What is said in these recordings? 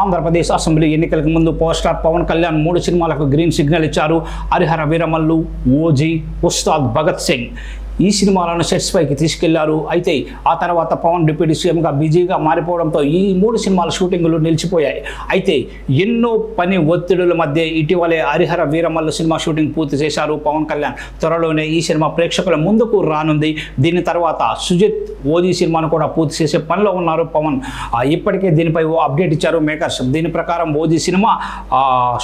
Andhra Pradesh assembly ఎన్నికలకు ముందు power star Pawan Kalyan మూడు సినిమాలకు గ్రీన్ సిగ్నల్ ఇచ్చారు. హరిహర వీరమల్లు ఓజీ ఉస్తాద్ భగత్ సింగ్. ఈ సినిమాలను సెట్స్ పైకి తీసుకెళ్ళారు. అయితే ఆ తర్వాత పవన్ డిప్యూటీ సీఎంగా బిజీగా మారిపోవడంతో ఈ మూడు సినిమాల షూటింగులు నిలిచిపోయాయి. అయితే ఎన్నో పని ఒత్తిడుల మధ్య ఇటీవలే హరిహర వీరమల్లు సినిమా షూటింగ్ పూర్తి చేశారు పవన్ కళ్యాణ్. త్వరలోనే ఈ సినిమా ప్రేక్షకుల ముందుకు రానుంది. దీని తర్వాత సుజిత్ ఓజీ సినిమాను కూడా పూర్తి చేసే పనిలో ఉన్నారు పవన్. ఇప్పటికే దీనిపై ఓ అప్డేట్ ఇచ్చారు మేకర్స్. దీని ప్రకారం ఓజీ సినిమా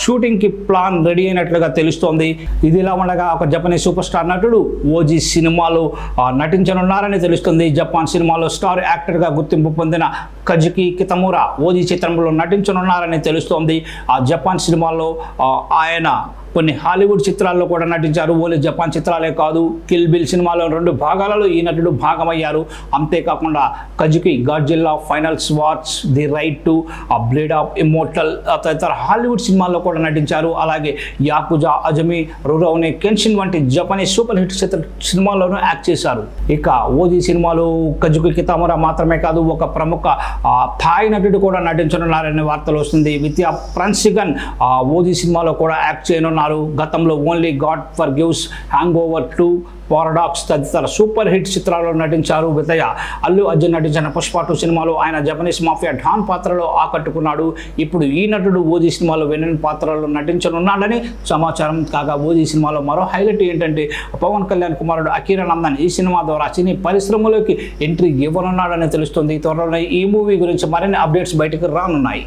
షూటింగ్కి ప్లాన్ రెడీ అయినట్లుగా తెలుస్తోంది. ఇది ఇలా ఉండగా ఒక జపనీస్ సూపర్ స్టార్ నటుడు ఓజీ సినిమా సినిమాలు నటించనున్నారని తెలుస్తుంది. జపాన్ సినిమాలో స్టార్ యాక్టర్గా గుర్తింపు పొందిన కజుకి కితమూరా ఓజీ చిత్రంలో నటించనున్నారని తెలుస్తోంది. ఆ జపాన్ సినిమాలో ఆయన కొన్ని హాలీవుడ్ చిత్రాల్లో కూడా నటించారు. ఓన్లీ జపాన్ చిత్రాలే కాదు కిల్ బిల్ సినిమాలో రెండు భాగాలలో ఈ నటుడు భాగమయ్యారు. అంతేకాకుండా Kazuki Godzilla final swats the right to blade of immortal తదితర హాలీవుడ్ సినిమాల్లో కూడా నటించారు. అలాగే యాకుజా అజమి రురౌనే కెన్షిన్ వంటి జపనీస్ సూపర్ హిట్ చిత్ర సినిమాల్లోనూ యాక్ట్ చేశారు. ఇక ఓజీ సినిమాలో కజుకి కితామరా మాత్రమే కాదు ఒక ప్రముఖ థాయ్ నటుడు కూడా నటించనున్నారనే వార్తలు వస్తుంది. విద్యా ఫ్రాన్సిగన్ ఓజీ సినిమాలో కూడా యాక్ట్ చేయనున్నారు. గతంలో only God forgives hangover two paradox తదితర సూపర్ హిట్ చిత్రాల్లో నటించారు వితయ. అల్లు అర్జున్ నటించిన పుష్ప టూ సినిమాలో ఆయన జపనీస్ మాఫియా ఢాన్ పాత్రలో ఆకట్టుకున్నాడు. ఇప్పుడు ఈ నటుడు ఓజీ సినిమాలో వెన్నెన్ పాత్రలో నటించనున్నాడని సమాచారం కాగా ఓజీ సినిమాలో మరో హైలైట్ ఏంటంటే పవన్ కళ్యాణ్ కుమారుడు అకీర నందన్ ఈ సినిమా ద్వారా సినీ పరిశ్రమలోకి ఎంట్రీ ఇవ్వనున్నాడని తెలుస్తుంది. త్వరలో ఈ మూవీ గురించి మరిన్ని అప్డేట్స్ బయటకు రానున్నాయి.